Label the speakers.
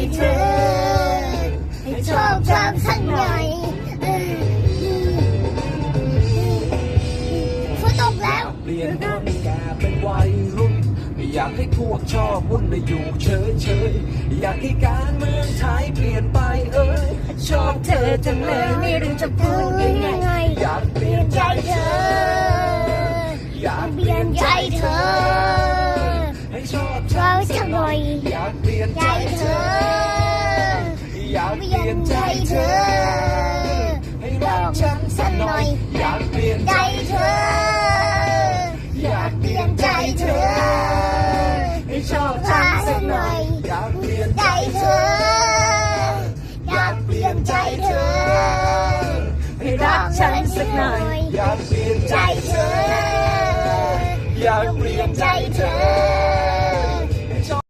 Speaker 1: ให้เธอให้ชอบชอบสักหน่อยฝนตกแล้ว เปลี่ยนคนแก่เป็นวัยรุ่นไม่อยากให้พวกชอบวุ่นไปอยู่เฉยเฉยอยากให้การเมืองไทยเปลี่ยนไปเอ้ยชอบเธอจังเลยไม่รู้จะพูดยังไง กฉันสักหน่อย อยากเปลี่ยนใจเธอ อยากเปลี่ยนใจเธอ ให้ชอบฉันสักหน่อย อยากเปลี่ยนใจเธอ อยากเปลี่ยนใจเธอ ให้รักฉันสักหน่อย อยากเปลี่ยนใจเธอ อยากเปลี่ยนใจเธอ